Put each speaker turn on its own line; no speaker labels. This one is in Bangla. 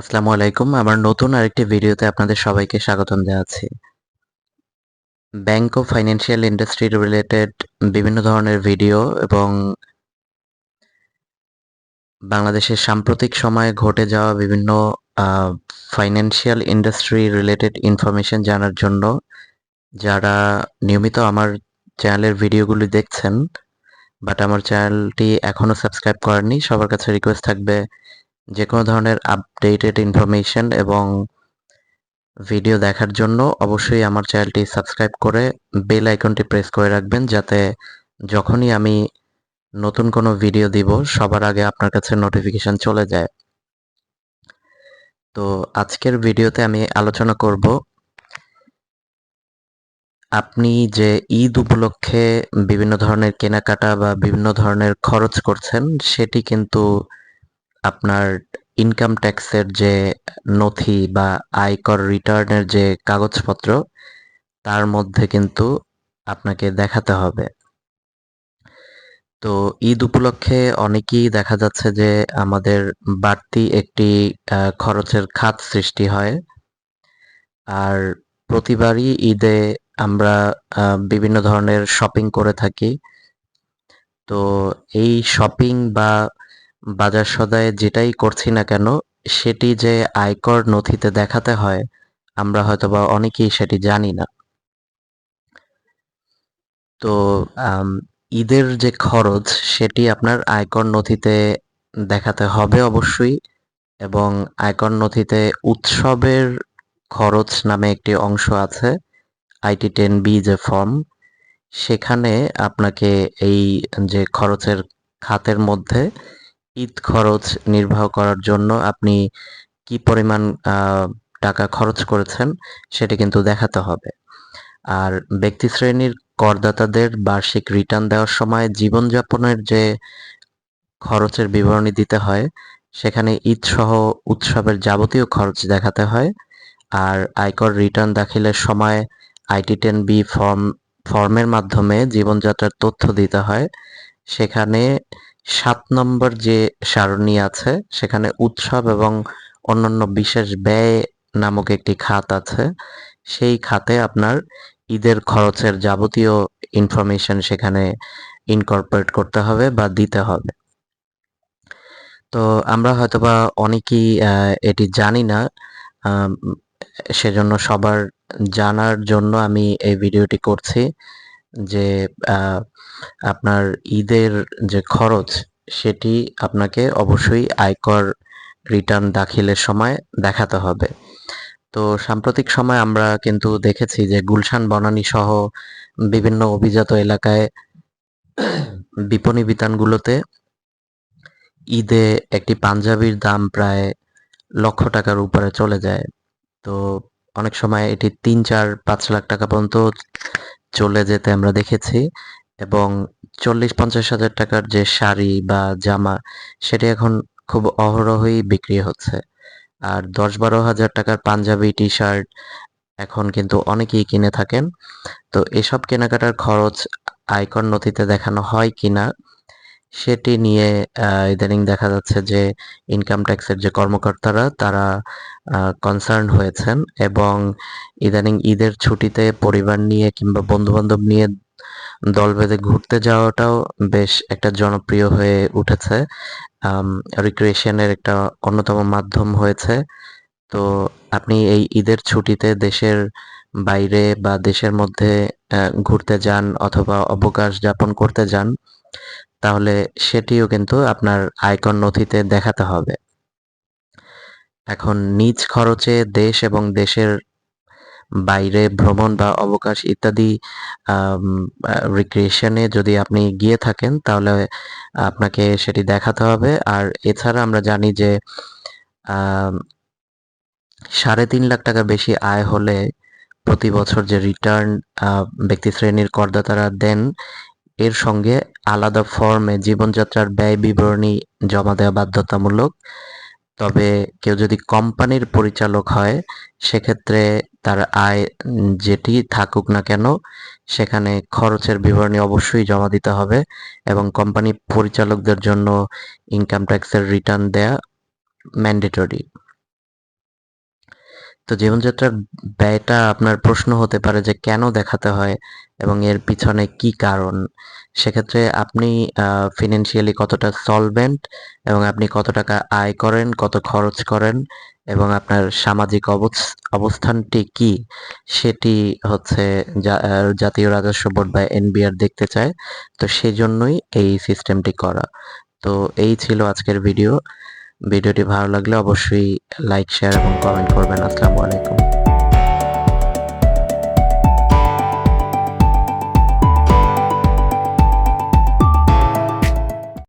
আসসালামু আলাইকুম। আমার নতুন আরেকটি ভিডিওতে আপনাদের সবাইকে স্বাগতম জানাচ্ছি। ব্যাংক ও ফাইন্যান্সিয়াল ইন্ডাস্ট্রি রিলেটেড বিভিন্ন ধরনের ভিডিও এবং বাংলাদেশের সাম্প্রতিক সময়ে ঘটে যাওয়া বিভিন্ন ফাইন্যান্সিয়াল ইন্ডাস্ট্রি রিলেটেড ইনফরমেশন জানার জন্য যারা নিয়মিত আমার চ্যানেলের ভিডিওগুলি দেখছেন বাট আমার চ্যানেলটি এখনও সাবস্ক্রাইব করেননি, সবার কাছে রিকোয়েস্ট থাকবে যে কোনো ধরনের আপডেটেড ইনফরমেশন এবং ভিডিও দেখার জন্য অবশ্যই আমার চ্যানেলটি সাবস্ক্রাইব করে বেল আইকনটি প্রেস করে রাখবেন, যাতে যখনই আমি নতুন কোনো ভিডিও দিব, সবার আগে আপনার কাছে নোটিফিকেশন চলে যায়। তো আজকের ভিডিওতে আমি আলোচনা করব, আপনি যে ঈদ উপলক্ষে বিভিন্ন ধরনের কেনাকাটা বা বিভিন্ন ধরনের খরচ করছেন, সেটি কিন্তু আপনার ইনকাম ট্যাক্সের যে নথি বা আয়কর রিটার্নের যে কাগজপত্র, তার মধ্যে কিন্তু আপনাকে দেখাতে হবে। তো ঈদ উপলক্ষে অনেকেই দেখা যাচ্ছে যে আমাদের বাড়তি একটি খরচের খাত সৃষ্টি হয়। আর প্রতিবারই ঈদে আমরা বিভিন্ন ধরনের শপিং করে থাকি। তো এই শপিং বা বাজার সদায় যেটাই করছি না কেন, সেটি যে আয়কর নথিতে দেখাতে হয়, আমরা হয়তোবা অনেকেই সেটি জানি না। তো ঈদের যে খরচ, সেটি আপনার আয়কর নথিতে দেখাতে হবে অবশ্যই, এবং আয়কর নথিতে উৎসবের খরচ নামে একটি অংশ আছে আইটি টেন বি যে ফর্ম, সেখানে আপনাকে এই যে খরচের খাতের মধ্যে ঈদ খরচ নির্বাহ করার জন্য আপনি কি পরিমাণ টাকা খরচ করেছেন সেটি কিন্তু দেখাতে হবে। আর ব্যক্তি শ্রেণির করদাতাদের বার্ষিক রিটার্ন দেওয়ার সময় জীবনযাপনের যে খরচের বিবরণী দিতে হয়, সেখানে ঈদ সহ উৎসবের যাবতীয় খরচ দেখাতে হয়। আর আয়কর রিটার্ন দাখিলের সময় আইটি টেন বি ফর্ম ফর্মের মাধ্যমে জীবনযাত্রার তথ্য দিতে হয়। সেখানে সাত নম্বর যে সারণী আছে, সেখানে উৎসব এবং অন্যান্য বিশেষ ব্যয় নামক একটি খাত আছে। সেই খাতে আপনার ঈদের খরচের যাবতীয় ইনফরমেশন সেখানে ইনকর্পোরেট করতে হবে বা দিতে হবে। তো আমরা হয়তোবা অনেকেই এটি জানি না সেজন্য সবার জানার জন্য আমি এই ভিডিওটি করছি। যে আপনার ঈদের যে খরচ সেটি আপনাকে অবশ্যই আয়কর রিটার্ন দাখিলের সময় দেখাতে হবে। তো সাম্প্রতিক সময় আমরা কিন্তু দেখেছি যে গুলশান, বনানী সহ বিভিন্ন অভিজাত এলাকায় বিপণী বিতানগুলোতে ঈদে একটি পাঞ্জাবির দাম প্রায় লক্ষ টাকার উপরে চলে যায়। তো অনেক সময় এটি তিন, চার, পাঁচ লাখ টাকা পর্যন্ত চলে যেতে আমরা দেখেছি এবং চল্লিশ, পঞ্চাশ হাজার টাকার যে শাড়ি বা জামা সেটি এখন খুব অহরহই বিক্রি হচ্ছে। আর দশ, বারো হাজার টাকার পাঞ্জাবি টি শার্ট এখন কিন্তু অনেকেই কিনে থাকেন। তো এসব কেনাকাটার খরচ আয়কর নথিতে দেখানো হয় কিনা সেটি নিয়ে ইদানিং দেখা যাচ্ছে যে ইনকাম ট্যাক্সের যে কর্মকর্তারা, তারা কনসার্ন হয়েছেন এবং ইদানিং ঈদের ছুটিতে পরিবার নিয়ে কিংবা বন্ধুবান্ধব নিয়ে দল বেঁধে ঘুরতে যাওয়াটাও বেশ একটা জনপ্রিয় হয়ে উঠেছে। রিক্রিয়েশনের একটা অন্যতম মাধ্যম হয়েছে। তো আপনি এই ঈদের ছুটিতে দেশের বাইরে বা দেশের মধ্যে ঘুরতে যান অথবা অবকাশ যাপন করতে যান তাহলে সেটিও কিন্তু আপনার আয়কর নথিতে দেখাতে হবে। এখন নিজ খরচে দেশ এবং দেশের বাইরে ভ্রমণ বা অবকাশ ইত্যাদি রিক্রিয়েশনে যদি আপনি গিয়ে থাকেন, তাহলে আপনাকে সেটি দেখাতে হবে। আর এছাড়া আমরা জানি যে সাড়ে তিন লাখ টাকা বেশি আয় হলে প্রতি বছর যে রিটার্ন ব্যক্তি শ্রেণির করদাতারা দেন এর সঙ্গে আলাদা ফর্মে জীবনযাত্রার ব্যয় বিবরণী জমা দেওয়া বাধ্যতামূলক। তবে কেউ যদি কোম্পানির পরিচালক হয়, সেক্ষেত্রে তার আয় যেটি থাকুক না কেন, সেখানে খরচের বিবরণী অবশ্যই জমা দিতে হবে এবং কোম্পানি পরিচালকদের জন্য ইনকাম ট্যাক্সের রিটার্ন দেয়া ম্যান্ডেটরি তো জীবনযাত্রার ব্যয়টা আপনার প্রশ্ন হতে পারে যে কেন দেখাতে হয় এবং এর পিছনে কি কারণ? সেক্ষেত্রে আপনি ফিনান্সিয়ালি কতটা সলভেন্ট এবং আপনি কত টাকা আয় করেন, কত খরচ করেন এবং আপনার সামাজিক অবস- অবস্থানটি কি? সেটি হচ্ছে জাতীয় রাজস্ব বোর্ড বা এনবিআর দেখতে চায়। তো সেজন্যই এই সিস্টেমটি করা। তো এই ছিল আজকের ভিডিও ভিডিওটি ভালো লাগলে অবশ্যই লাইক শেয়ার এবং কমেন্ট করবেন। আসসালামু আলাইকুম।